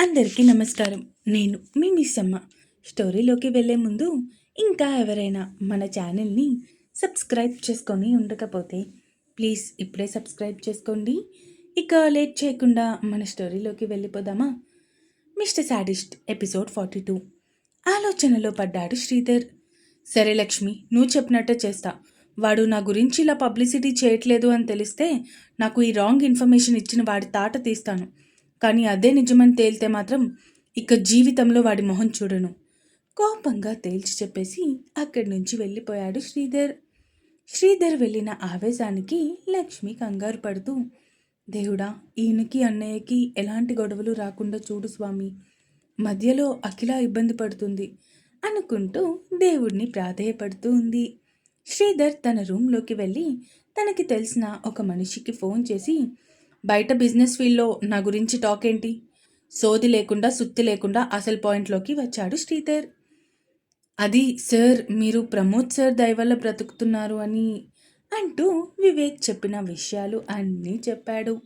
అందరికీ నమస్కారం. నేను మీ మిస్సమ్మ. స్టోరీలోకి వెళ్ళే ముందు ఇంకా ఎవరైనా మన ఛానల్ని సబ్స్క్రైబ్ చేసుకొని ఉండకపోతే ప్లీజ్ ఇప్పుడే సబ్స్క్రైబ్ చేసుకోండి. ఇక లేట్ చేయకుండా మన స్టోరీలోకి వెళ్ళిపోదామా? Mr sadist episode forty two. ఆలోచనలో పడ్డాడు శ్రీధర్. సరే లక్ష్మి నువ్వు చెప్పినట్టే చేస్తా. వాడు నా గురించి ఇలా పబ్లిసిటీ చేయట్లేదు అని తెలిస్తే నాకు ఈ రాంగ్ ఇన్ఫర్మేషన్ ఇచ్చిన వాడి తాట తీస్తాను. కానీ అదే నిజమని తేలితే మాత్రం ఇక జీవితంలో వాడి మొహం చూడను. కోపంగా తేల్చి చెప్పేసి అక్కడి నుంచి వెళ్ళిపోయాడు శ్రీధర్. శ్రీధర్ వెళ్ళిన ఆవేశానికి లక్ష్మి కంగారు పడుతూ దేవుడా ఈయనకి అన్నయ్యకి ఎలాంటి గొడవలు రాకుండా చూడు స్వామి. మధ్యలో అఖిల ఇబ్బంది పడుతుంది అనుకుంటూ దేవుడిని ప్రాధేయపడుతూ ఉంది. శ్రీధర్ తన రూమ్లోకి వెళ్ళి తనకి తెలిసిన ఒక మనిషికి ఫోన్ చేసి బయట బిజినెస్ ఫీల్డ్లో నా గురించి టాక్ ఏంటి? సోది లేకుండా సుత్తి లేకుండా అసలు పాయింట్లోకి వచ్చాడు శ్రీధర్. అది సార్ మీరు ప్రమోద్ సార్ దయవల్ల బ్రతుకుతున్నారు అని అంటూ వివేక్ చెప్పిన విషయాలు అన్నీ చెప్పాడు.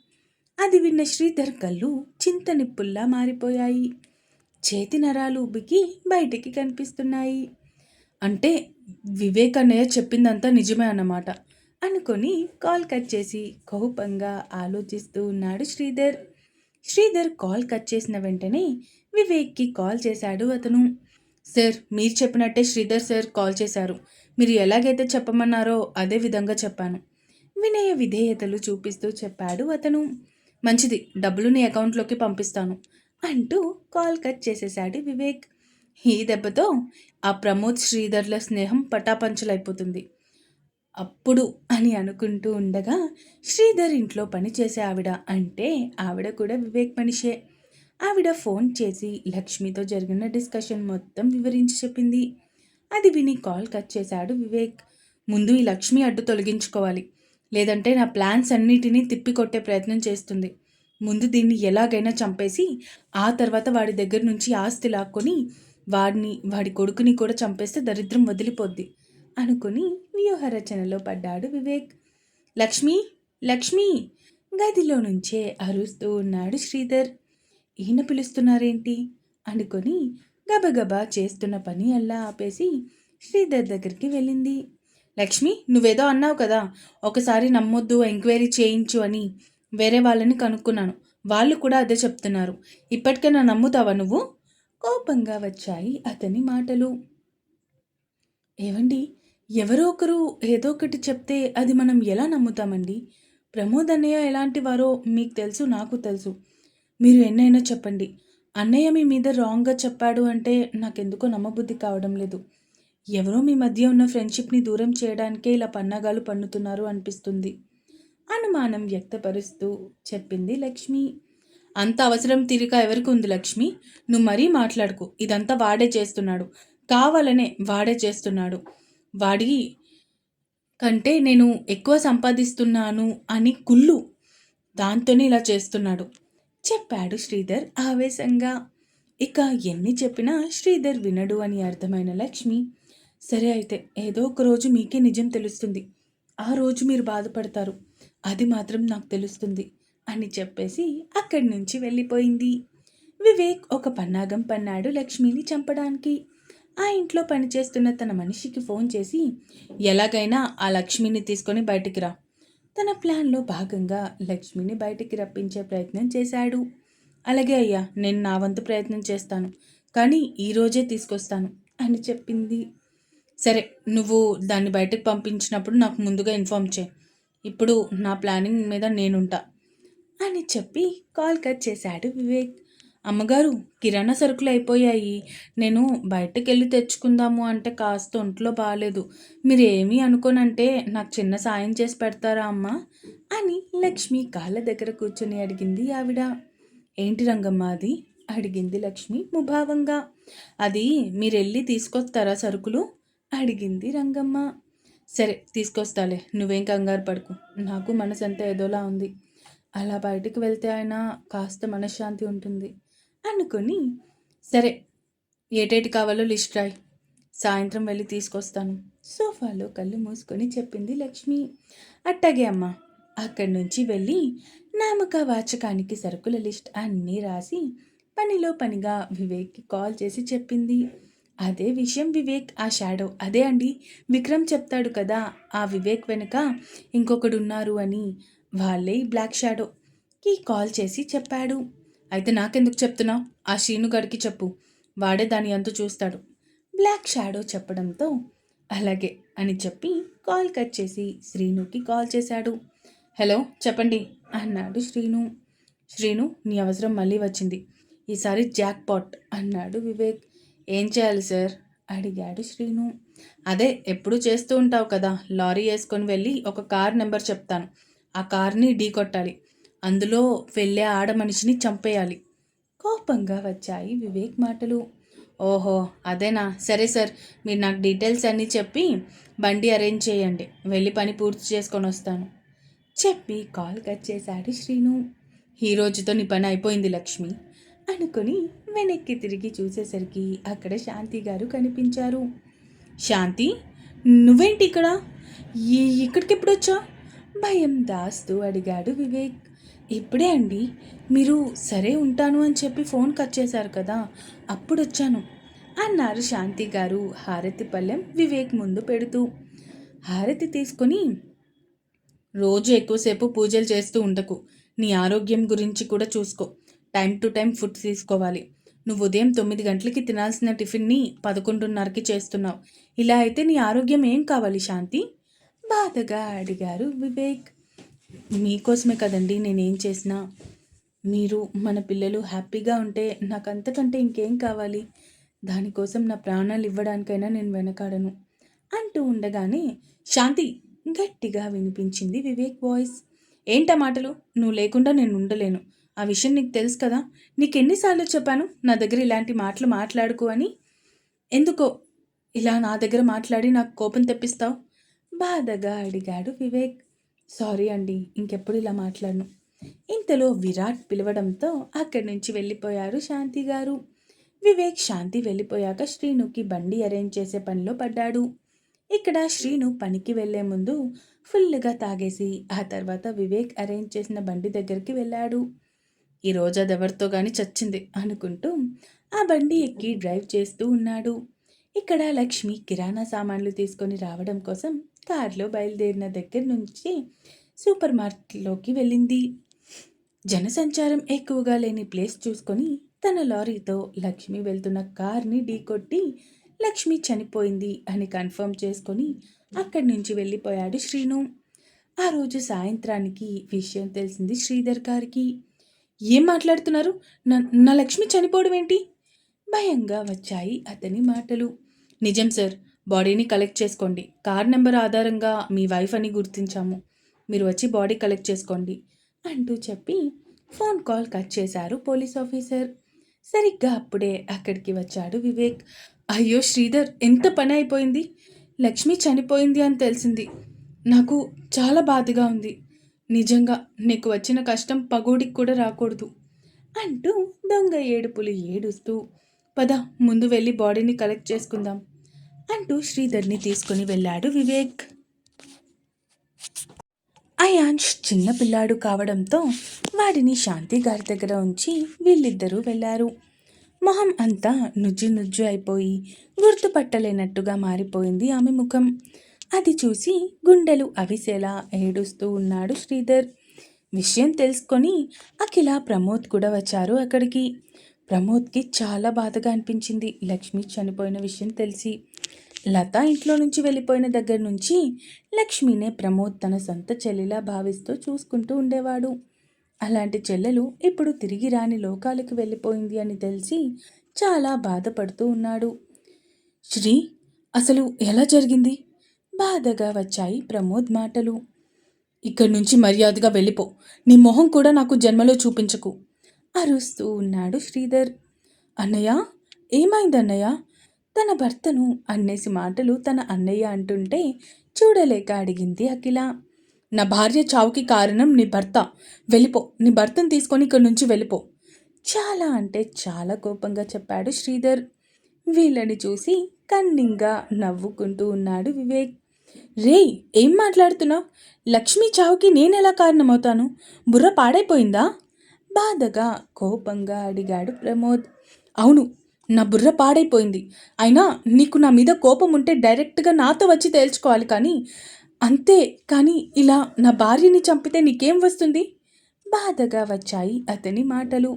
అది విన్న శ్రీధర్ కళ్ళు చింత నిప్పుల్లా మారిపోయాయి. చేతి నరాలు ఉబ్బికి బయటికి కనిపిస్తున్నాయి. అంటే వివేక్ అన్నయ్య చెప్పిందంతా నిజమే అన్నమాట. అనుకొని కాల్ కట్ చేసి కోపంగా ఆలోచిస్తూ ఉన్నాడు శ్రీధర్. శ్రీధర్ కాల్ కట్ చేసిన వెంటనే వివేక్కి కాల్ చేశాడు అతను. సార్ మీరు చెప్పినట్టే శ్రీధర్ సార్ కాల్ చేశారు. మీరు ఎలాగైతే చెప్పమన్నారో అదే విధంగా చెప్పాను. వినయ విధేయతలు చూపిస్తూ చెప్పాడు అతను. మంచిది డబ్బులు నీ అకౌంట్లోకి పంపిస్తాను అంటూ కాల్ కట్ చేసేశాడు వివేక్. ఈ దెబ్బతో ఆ ప్రమోద్ శ్రీధర్ల స్నేహం పటాపంచలైపోతుంది. అప్పుడు అని అనుకుంటూ ఉండగా శ్రీధర్ ఇంట్లో పనిచేసే ఆవిడ అంటే ఆవిడ కూడా వివేక్ మనిషే. ఆవిడ ఫోన్ చేసి లక్ష్మితో జరిగిన డిస్కషన్ మొత్తం వివరించి చెప్పింది. అది విని కాల్ కట్ చేశాడు వివేక్. ముందు ఈ లక్ష్మి అడ్డు తొలగించుకోవాలి. లేదంటే నా ప్లాన్స్ అన్నిటినీ తిప్పికొట్టే ప్రయత్నం చేస్తుంది. ముందు దీన్ని ఎలాగైనా చంపేసి ఆ తర్వాత వాడి దగ్గర నుంచి ఆస్తి లాక్కొని వాడిని వాడి కొడుకుని కూడా చంపేస్తే దరిద్రం వదిలిపోద్ది. అనుకుని వ్యూహ రచనలో పడ్డాడు వివేక్. లక్ష్మి లక్ష్మి! గదిలో నుంచే అరుస్తూ ఉన్నాడు శ్రీధర్. ఈయన పిలుస్తున్నారేంటి? అనుకొని గబగబా చేస్తున్న పని అల్లా ఆపేసి శ్రీధర్ దగ్గరికి వెళ్ళింది. లక్ష్మి నువ్వేదో అన్నావు కదా ఒకసారి నమ్మొద్దు ఎంక్వైరీ చేయించు అని. వేరే వాళ్ళని కనుక్కున్నాను. వాళ్ళు కూడా అదే చెప్తున్నారు. ఇప్పటికైనా నమ్ముతావా నువ్వు? కోపంగా వచ్చాయి అతని మాటలు. ఏవండి? ఎవరో ఒకరు ఏదో ఒకటి చెప్తే అది మనం ఎలా నమ్ముతామండి? ప్రమోద్ అన్నయ్య ఎలాంటి వారో మీకు తెలుసు నాకు తెలుసు. మీరు ఎన్నైనా చెప్పండి. అన్నయ్య మీ మీద రాంగ్గా చెప్పాడు అంటే నాకెందుకో నమ్మబుద్ధి కావడం లేదు. ఎవరో మీ మధ్య ఉన్న ఫ్రెండ్షిప్ని దూరం చేయడానికే ఇలా పన్నాగాలు పన్నుతున్నారు అనిపిస్తుంది. అనుమానం వ్యక్తపరుస్తూ చెప్పింది లక్ష్మి. అంత అవసరం తీరిక ఎవరికి ఉంది లక్ష్మి? నువ్వు మరీ మాట్లాడుకో. ఇదంతా వాడే చేస్తున్నాడు. కావాలనే వాడే చేస్తున్నాడు. వాడి కంటే నేను ఎక్కువ సంపాదిస్తున్నాను అని కుళ్ళు దాంతోనే ఇలా చేస్తున్నాడు. చెప్పాడు శ్రీధర్ ఆవేశంగా. ఇక ఎన్ని చెప్పినా శ్రీధర్ వినడు అని అర్థమైన లక్ష్మి. సరే అయితే ఏదో ఒక రోజు మీకే నిజం తెలుస్తుంది. ఆ రోజు మీరు బాధపడతారు. అది మాత్రం నాకు తెలుస్తుంది అని చెప్పేసి అక్కడి నుంచి వెళ్ళిపోయింది. వివేక్ ఒక పన్నాగం పన్నాడు లక్ష్మిని చంపడానికి. ఆ ఇంట్లో పనిచేస్తున్న తన మనిషికి ఫోన్ చేసి ఎలాగైనా ఆ లక్ష్మిని తీసుకొని బయటికి రా. తన ప్లాన్లో భాగంగా లక్ష్మిని బయటికి రప్పించే ప్రయత్నం చేశాడు. అలాగే అయ్యా నేను నా వంతు ప్రయత్నం చేస్తాను కానీ ఈరోజే తీసుకొస్తాను అని చెప్పింది. సరే నువ్వు దాన్ని బయటకు పంపించినప్పుడు నాకు ముందుగా ఇన్ఫామ్ చేయి. ఇప్పుడు నా ప్లానింగ్ మీద నేనుంటా అని చెప్పి కాల్ కట్ చేశాడు వివేక్. అమ్మగారు కిరాణా సరుకులు అయిపోయాయి. నేను బయటకు వెళ్ళి తెచ్చుకుందాము అంటే కాస్త ఒంట్లో బాగాలేదు మీరు ఏమీ అనుకోనంటే నాకు చిన్న సాయం చేసి పెడతారా అమ్మ? అని లక్ష్మి కాళ్ళ దగ్గర కూర్చొని అడిగింది ఆవిడ. ఏంటి రంగమ్మ అది? అడిగింది లక్ష్మి ముభావంగా. అది మీరు వెళ్ళి తీసుకొస్తారా సరుకులు? అడిగింది రంగమ్మ. సరే తీసుకొస్తాలే నువ్వేం కంగారు పడుకు. నాకు మనసంతా ఏదోలా ఉంది. అలా బయటికి వెళ్తే ఆయన కాస్త మనశ్శాంతి ఉంటుంది. అనుకొని సరే ఏటేటి కావాలో లిస్ట్ రాయి. సాయంత్రం వెళ్ళి తీసుకొస్తాను. సోఫాలో కళ్ళు మూసుకొని చెప్పింది లక్ష్మి. అట్టాగే అమ్మ అక్కడి నుంచి వెళ్ళి నామక వాచకానికి సరుకుల లిస్ట్ అన్నీ రాసి పనిలో పనిగా వివేక్కి కాల్ చేసి చెప్పింది. అదే విషయం వివేక్ ఆ షాడో. అదే అండి విక్రమ్ చెప్తాడు కదా ఆ వివేక్ వెనుక ఇంకొకడు ఉన్నారు అని. వాళ్ళే బ్లాక్ షాడోకి కాల్ చేసి చెప్పాడు. అయితే నాకెందుకు చెప్తున్నావు? ఆ శ్రీను గడికి చెప్పు. వాడే దాని అంతు చూస్తాడు. బ్లాక్ షాడో చెప్పడంతో అలాగే అని చెప్పి కాల్ కట్ చేసి శ్రీనుకి కాల్ చేశాడు. హలో చెప్పండి అన్నాడు శ్రీను. శ్రీను నీ అవసరం మళ్ళీ వచ్చింది. ఈసారి జాక్ పాట్ అన్నాడు వివేక్. ఏం చేయాలి సార్? అడిగాడు శ్రీను. అదే ఎప్పుడు చేస్తూ ఉంటావు కదా. లారీ వేసుకొని వెళ్ళి ఒక కార్ నెంబర్ చెప్తాను. ఆ కార్ని ఢీ కొట్టాలి. అందులో వెళ్ళే ఆడ మనిషిని చంపేయాలి. కోపంగా వచ్చాయి వివేక్ మాటలు. ఓహో అదేనా? సరే సార్ మీరు నాకు డీటెయిల్స్ అన్నీ చెప్పి బండి అరేంజ్ చేయండి. వెళ్ళి పని పూర్తి చేసుకొని వస్తాను. చెప్పి కాల్ కట్ చేశాడు శ్రీను. ఈ రోజుతో నీ పని అయిపోయింది లక్ష్మి అనుకుని వెనక్కి తిరిగి చూసేసరికి అక్కడ శాంతి గారు కనిపించారు. శాంతి నువ్వేంటి ఇక్కడ? ఈ- ఇక్కడికి ఎప్పుడు వచ్చా భయం దాస్తూ అడిగాడు వివేక్. ఇప్పుడే అండి. మీరు సరే ఉంటాను అని చెప్పి ఫోన్ కట్ చేశారు కదా అప్పుడు వచ్చాను అన్నారు శాంతి గారు హారతి పళ్ళెం వివేక్ ముందు పెడుతూ. హారతి తీసుకొని రోజు ఎక్కువసేపు పూజలు చేస్తూ ఉండకు. నీ ఆరోగ్యం గురించి కూడా చూసుకో. టైం టు టైం ఫుడ్ తీసుకోవాలి. నువ్వు ఉదయం తొమ్మిది గంటలకి తినాల్సిన టిఫిన్ని పదకొండున్నరకి చేస్తున్నావు. ఇలా అయితే నీ ఆరోగ్యం ఏం కావాలి శాంతి? బాధగా అడిగారు వివేక్. మీకోసమే కదండి నేనేం చేసినా. మీరు మన పిల్లలు హ్యాపీగా ఉంటే నాకు అంతకంటే ఇంకేం కావాలి? దానికోసం నా ప్రాణాలు ఇవ్వడానికైనా నేను వెనకాడను అంటూ ఉండగానే శాంతి గట్టిగా వినిపించింది వివేక్ వాయిస్. ఏంటా మాటలు? నువ్వు లేకుండా నేను ఉండలేను. ఆ విషయం నీకు తెలుసు కదా? నీకు ఎన్నిసార్లు చెప్పాను నా దగ్గర ఇలాంటి మాటలు మాట్లాడుకో అని. ఎందుకో ఇలా నా దగ్గర మాట్లాడి నాకు కోపం తెప్పిస్తావు? బాధగా అడిగాడు వివేక్. సారీ అండి ఇంకెప్పుడు ఇలా మాట్లాడను. ఇంతలో విరాట్ పిలవడంతో అక్కడి నుంచి వెళ్ళిపోయారు శాంతి గారు. వివేక్ శాంతి వెళ్ళిపోయాక శ్రీనుకి బండి అరేంజ్ చేసే పనిలో పడ్డాడు. ఇక్కడ శ్రీను పనికి వెళ్ళే ముందు ఫుల్గా తాగేసి ఆ తర్వాత వివేక్ అరేంజ్ చేసిన బండి దగ్గరికి వెళ్ళాడు. ఈ అది ఎవరితో గాని చచ్చింది అనుకుంటూ ఆ బండి ఎక్కి డ్రైవ్ చేస్తూ ఉన్నాడు. ఇక్కడ లక్ష్మి కిరాణా సామాన్లు తీసుకొని రావడం కోసం కారులో బయలుదేరిన దగ్గర నుంచి సూపర్ మార్కెట్లోకి వెళ్ళింది. జనసంచారం ఎక్కువగా లేని ప్లేస్ చూసుకొని తన లారీతో లక్ష్మి వెళ్తున్న కార్ని ఢీకొట్టి లక్ష్మి చనిపోయింది అని కన్ఫర్మ్ చేసుకొని అక్కడి నుంచి వెళ్ళిపోయాడు శ్రీను. ఆ రోజు సాయంత్రానికి విషయం తెలిసింది శ్రీధర్ గారికి. ఏం మాట్లాడుతున్నారు? నా నా లక్ష్మి చనిపోవడం ఏంటి? భయంగా వచ్చాయి అతని మాటలు. నిజం సార్ బాడీని కలెక్ట్ చేసుకోండి. కార్ నెంబర్ ఆధారంగా మీ వైఫ్ అని గుర్తించాము. మీరు వచ్చి బాడీ కలెక్ట్ చేసుకోండి అంటూ చెప్పి ఫోన్ కాల్ కట్ చేశారు పోలీస్ ఆఫీసర్. సరిగ్గా అప్పుడే అక్కడికి వచ్చాడు వివేక్. అయ్యో శ్రీధర్ ఎంత పని అయిపోయింది? లక్ష్మి చనిపోయింది అని తెలిసింది. నాకు చాలా బాధగా ఉంది. నిజంగా నీకు వచ్చిన కష్టం పగోడికి కూడా రాకూడదు అంటూ దొంగ ఏడుపులు ఏడుస్తూ పద ముందు వెళ్ళి బాడీని కలెక్ట్ చేసుకుందాం. అంటూ శ్రీధర్ని తీసుకుని వెళ్ళాడు వివేక్. అయాన్ష్ చిన్న పిల్లాడు కావడంతో వాడిని శాంతి గారి దగ్గర ఉంచి వీళ్ళిద్దరూ వెళ్ళారు. మొహం అంతా నుజ్జు నుజ్జు అయిపోయి గుర్తుపట్టలేనట్టుగా మారిపోయింది ఆమె ముఖం. అది చూసి గుండెలు అవిసేలా ఏడుస్తూ ఉన్నాడు శ్రీధర్. విషయం తెలుసుకొని అఖిల ప్రమోద్ కూడా వచ్చారు అక్కడికి. ప్రమోద్కి చాలా బాధగా అనిపించింది. లక్ష్మి చనిపోయిన విషయం తెలిసి లత ఇంట్లో నుంచి వెళ్ళిపోయిన దగ్గర నుంచి లక్ష్మినే ప్రమోద్ తన సొంత చెల్లిలా భావిస్తూ చూసుకుంటూ ఉండేవాడు. అలాంటి చెల్లెలు ఇప్పుడు తిరిగి రాని లోకాలకు వెళ్ళిపోయింది అని తెలిసి చాలా బాధపడుతూ ఉన్నాడు. శ్రీ అసలు ఎలా జరిగింది? బాధగా వచ్చాయి ప్రమోద్ మాటలు. ఇక్కడి నుంచి మర్యాదగా వెళ్ళిపో. నీ మొహం కూడా నాకు జన్మలో చూపించకు. అరుస్తూ ఉన్నాడు శ్రీధర్. అన్నయ్య ఏమైంది అన్నయ్య తన భర్తను అన్నేసి మాటలు తన అన్నయ్య అంటుంటే చూడలేక అడిగింది అఖిల. నా భార్య చావుకి కారణం నీ భర్త. వెళ్ళిపో నీ భర్తను తీసుకొని ఇక్కడి నుంచి వెళ్ళిపో. చాలా అంటే చాలా కోపంగా చెప్పాడు శ్రీధర్. వీళ్ళని చూసి కన్నింగా నవ్వుకుంటూ ఉన్నాడు వివేక్. రేయ్ ఏం మాట్లాడుతున్నావు? లక్ష్మి చావుకి నేనెలా కారణమవుతాను? బుర్ర పాడైపోయిందా? బాధగా కోపంగా అడిగాడు ప్రమోద్. అవును నా బుర్ర పాడైపోయింది. అయినా నీకు నా మీద కోపం ఉంటే డైరెక్ట్గా నాతో వచ్చి తేల్చుకోవాలి కానీ అంతే కానీ ఇలా నా భార్యని చంపితే నీకేం వస్తుంది? బాధగా వచ్చాయి అతని మాటలు.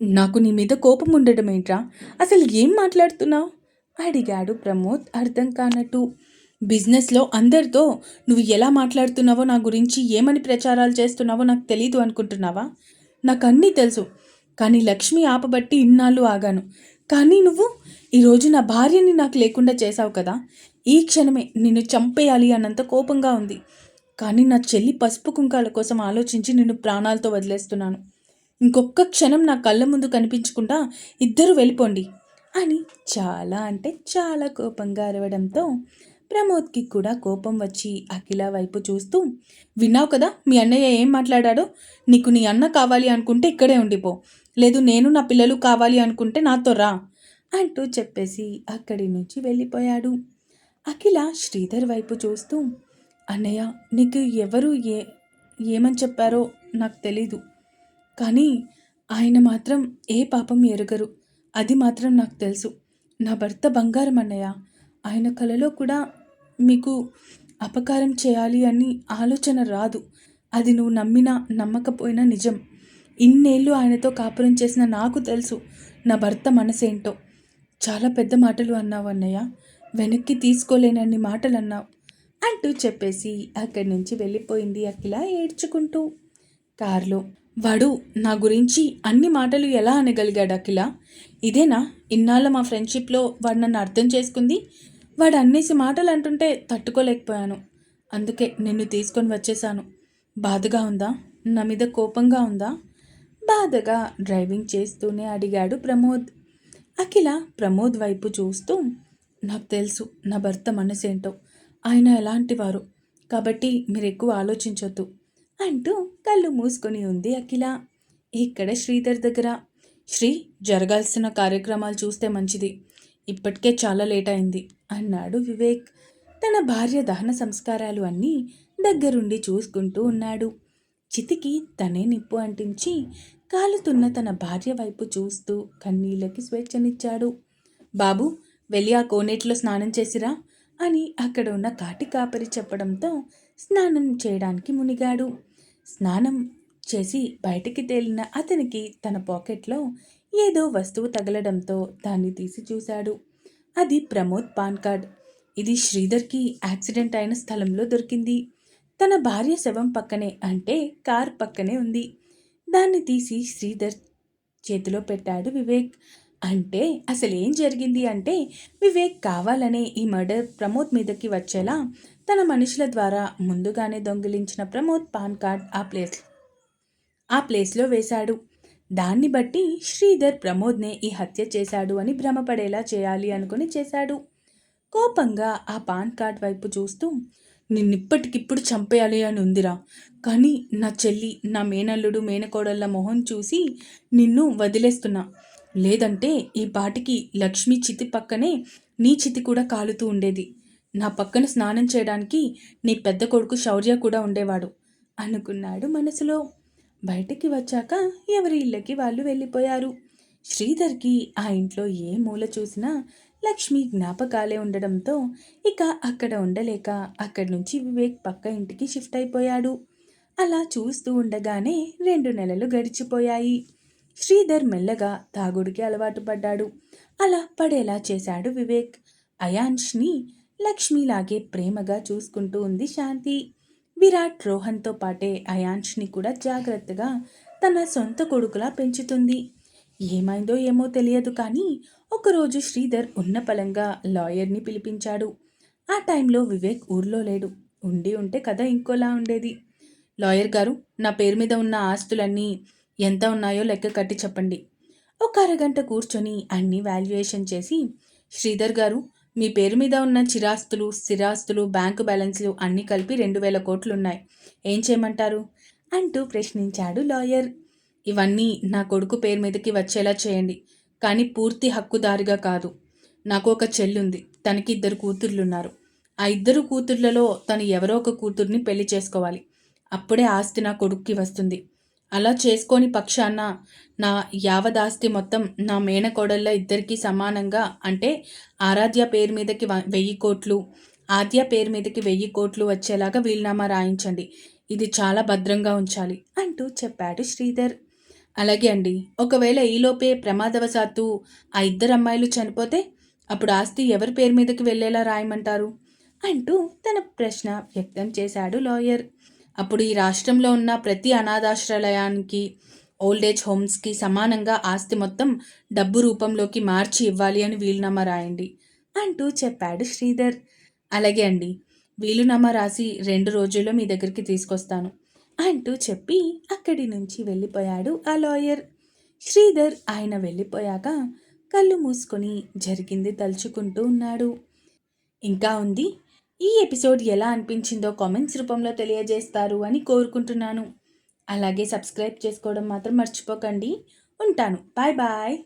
నాకు నీ మీద కోపం ఉండడం ఏంట్రా? అసలు ఏం మాట్లాడుతున్నావు? అడిగాడు ప్రమోద్ అర్థం కానట్టు. బిజినెస్లో అందరితో నువ్వు ఎలా మాట్లాడుతున్నావో నా గురించి ఏమని ప్రచారాలు చేస్తున్నావో నాకు తెలీదు అనుకుంటున్నావా? నాకు అన్నీ తెలుసు. కానీ లక్ష్మి ఆపబట్టి ఇన్నాళ్ళు ఆగాను. కానీ నువ్వు ఈరోజు నా భార్యని నాకు లేకుండా చేశావు కదా. ఈ క్షణమే నిన్ను చంపేయాలి అన్నంత కోపంగా ఉంది. కానీ నా చెల్లి పసుపు కుంకాల కోసం ఆలోచించి నిన్ను ప్రాణాలతో వదిలేస్తున్నాను. ఇంకొక క్షణం నా కళ్ళ ముందు కనిపించకుండా ఇద్దరు వెళ్ళిపోండి అని చాలా అంటే చాలా కోపంగా అరవడంతో ప్రమోద్కి కూడా కోపం వచ్చి అఖిల వైపు చూస్తూ విన్నావు కదా మీ అన్నయ్య ఏం మాట్లాడాడో? నీకు నీ అన్న కావాలి అనుకుంటే ఇక్కడే ఉండిపో. లేదు నేను నా పిల్లలు కావాలి అనుకుంటే నాతో రా అంటూ చెప్పేసి అక్కడి నుంచి వెళ్ళిపోయాడు. అఖిల శ్రీధర్ వైపు చూస్తూ అన్నయ్య నీకు ఎవరు ఏ ఏమని చెప్పారో నాకు తెలీదు. కానీ ఆయన మాత్రం ఏ పాపం ఎరగరు. అది మాత్రం నాకు తెలుసు. నా భర్త బంగారం అన్నయ్య. ఆయన కలలో కూడా మీకు అపకారం చేయాలి అని ఆలోచన రాదు. అది నువ్వు నమ్మినా నమ్మకపోయినా నిజం. ఇన్నేళ్ళు ఆయనతో కాపురం చేసిన నాకు తెలుసు నా భర్త మనసేంటో. చాలా పెద్ద మాటలు అన్నావు అన్నయ్య. వెనక్కి తీసుకోలేనన్ని మాటలు అన్నావు అంటూ చెప్పేసి అక్కడి నుంచి వెళ్ళిపోయింది అఖిల ఏడ్చుకుంటూ. కారులో వాడు నా గురించి అన్ని మాటలు ఎలా అనగలిగాడు అఖిల? ఇదేనా? ఇన్నాళ్ళ మా ఫ్రెండ్షిప్లో వాడు నన్ను అర్థం చేసుకుంది? వాడు అన్నేసి మాటలు అంటుంటే తట్టుకోలేకపోయాను. అందుకే నిన్ను తీసుకొని వచ్చేసాను బాధగా ఉందా? నా మీద కోపంగా ఉందా? బాధగా డ్రైవింగ్ చేస్తూనే అడిగాడు ప్రమోద్. అఖిల ప్రమోద్ వైపు చూస్తూ నాకు తెలుసు నా భర్త మనసేంటో. ఆయన ఎలాంటివారు. కాబట్టి మీరు ఎక్కువ ఆలోచించొద్దు అంటూ కళ్ళు మూసుకొని ఉంది అఖిల. ఇక్కడ శ్రీధర్ దగ్గర. శ్రీ జరగాల్సిన కార్యక్రమాలు చూస్తే మంచిది. ఇప్పటికే చాలా లేట్ అయింది అన్నాడు వివేక్. తన భార్య దహన సంస్కారాలు అన్నీ దగ్గరుండి చూసుకుంటూ ఉన్నాడు. చితికి తనే నిప్పు అంటించి కాలుతున్న తన భార్య వైపు చూస్తూ కన్నీళ్ళకి స్వేచ్ఛనిచ్చాడు. బాబు వెళ్ళి ఆ కోనేటిలో స్నానం చేసిరా అని అక్కడ ఉన్న కాటి కాపరి చెప్పడంతో స్నానం చేయడానికి మునిగాడు. స్నానం చేసి బయటికి తేలిన అతనికి తన పాకెట్లో ఏదో వస్తువు తగలడంతో దాన్ని తీసి చూశాడు. అది ప్రమోద్ పాన్ కార్డ్. ఇది శ్రీధర్కి యాక్సిడెంట్ అయిన స్థలంలో దొరికింది. తన భార్య శవం పక్కనే అంటే కార్ పక్కనే ఉంది. దాన్ని తీసి శ్రీధర్ చేతిలో పెట్టాడు వివేక్. అంటే అసలు ఏం జరిగింది అంటే వివేక్ కావాలనే ఈ మర్డర్ ప్రమోద్ మీదకి వచ్చేలా తన మనుషుల ద్వారా ముందుగానే దొంగిలించిన ప్రమోద్ పాన్ కార్డ్ ఆ ప్లేస్ ఆ ప్లేస్లో వేశాడు. దాన్ని బట్టి శ్రీధర్ ప్రమోద్నే ఈ హత్య చేశాడు అని భ్రమపడేలా చేయాలి అనుకుని చేశాడు. కోపంగా ఆ పాన్ కార్డ్ వైపు చూస్తూ నిన్నిప్పటికిప్పుడు చంపేయాలి అని ఉందిరా. కానీ నా చెల్లి నా మేనల్లుడు మేనకోడళ్ళ మొహం చూసి నిన్ను వదిలేస్తున్నా. లేదంటే ఈ పాటికి లక్ష్మి చితి పక్కనే నీ చితి కూడా కాలుతూ ఉండేది. నా పక్కన స్నానం చేయడానికి నీ పెద్ద కొడుకు శౌర్య కూడా ఉండేవాడు. అనుకున్నాడు మనసులో. బయటికి వచ్చాక ఎవరి ఇళ్ళకి వాళ్ళు వెళ్ళిపోయారు. శ్రీధర్కి ఆ ఇంట్లో ఏ మూల చూసినా లక్ష్మి జ్ఞాపకాలే ఉండడంతో ఇక అక్కడ ఉండలేక అక్కడి నుంచి వివేక్ పక్క ఇంటికి షిఫ్ట్ అయిపోయాడు. అలా చూస్తూ ఉండగానే రెండు నెలలు గడిచిపోయాయి. శ్రీధర్ మెల్లగా తాగుడికి అలవాటు పడ్డాడు. అలా పడేలా చేశాడు వివేక్. అయాన్ష్ని లక్ష్మిలాగే ప్రేమగా చూసుకుంటూ ఉంది శాంతి. విరాట్ రోహన్తో పాటే అయాన్ష్ని కూడా జాగ్రత్తగా తన సొంత కొడుకులా పెంచుతుంది. ఏమైందో ఏమో తెలియదు కానీ ఒకరోజు శ్రీధర్ ఉన్న పలంగా లాయర్ని పిలిపించాడు. ఆ టైంలో వివేక్ ఊర్లో లేడు. ఉండి ఉంటే కథ ఇంకోలా ఉండేది. లాయర్ గారు నా పేరు మీద ఉన్న ఆస్తులన్నీ ఎంత ఉన్నాయో లెక్క కట్టి చెప్పండి. ఒక అరగంట కూర్చొని అన్ని వాల్యుయేషన్ చేసి శ్రీధర్ గారు మీ పేరు మీద ఉన్న చిరాస్తులు స్థిరాస్తులు బ్యాంకు బ్యాలెన్స్లు అన్నీ కలిపి రెండు వేల కోట్లున్నాయి. ఏం చేయమంటారు? అంటూ ప్రశ్నించాడు లాయర్. ఇవన్నీ నా కొడుకు పేరు మీదకి వచ్చేలా చేయండి. కానీ పూర్తి హక్కుదారిగా కాదు. నాకు ఒక చెల్లుంది. తనకి ఇద్దరు కూతుర్లున్నారు. ఆ ఇద్దరు కూతుర్లలో తను ఎవరో ఒక కూతుర్ని పెళ్ళి చేసుకోవాలి. అప్పుడే ఆస్తి నా కొడుక్కి వస్తుంది. అలా చేసుకోని పక్షాన నా యావదాస్తి మొత్తం నా మేనకోడళ్ళ ఇద్దరికీ సమానంగా అంటే ఆరాధ్య పేరు మీదకి వ- వెయ్యి కోట్లు ఆద్య పేరు మీదకి వెయ్యి కోట్లు వచ్చేలాగా వీలునామా రాయించండి. ఇది చాలా భద్రంగా ఉంచాలి అంటూ చెప్పాడు శ్రీధర్. అలాగే అండి. ఒకవేళ ఈలోపే ప్రమాదవశాత్తు ఆ ఇద్దరు అమ్మాయిలు చనిపోతే అప్పుడు ఆస్తి ఎవరి పేరు మీదకి వెళ్ళేలా రాయమంటారు? అంటూ తన ప్రశ్న వ్యక్తం చేశాడు లాయర్. అప్పుడు ఈ రాష్ట్రంలో ఉన్న ప్రతి అనాథాశ్రయానికి ఏజ్ హోమ్స్కి సమానంగా ఆస్తి మొత్తం డబ్బు రూపంలోకి మార్చి ఇవ్వాలి అని వీలునామా రాయండి అంటూ చెప్పాడు శ్రీధర్. అలాగే అండి వీలునామా రాసి రెండు రోజుల్లో మీ దగ్గరికి తీసుకొస్తాను. అంటూ చెప్పి అక్కడి నుంచి వెళ్ళిపోయాడు ఆ లాయర్. శ్రీధర్ ఆయన వెళ్ళిపోయాక కళ్ళు మూసుకొని జరిగింది తలుచుకుంటూ ఉన్నాడు. ఇంకా ఉంది? ఈ ఎపిసోడ్ ఎలా అనిపించిందో కామెంట్స్ రూపంలో తెలియజేస్తారు అని కోరుకుంటున్నాను. అలాగే సబ్స్క్రైబ్ చేసుకోవడం మాత్రం మర్చిపోకండి. ఉంటాను. Bye bye.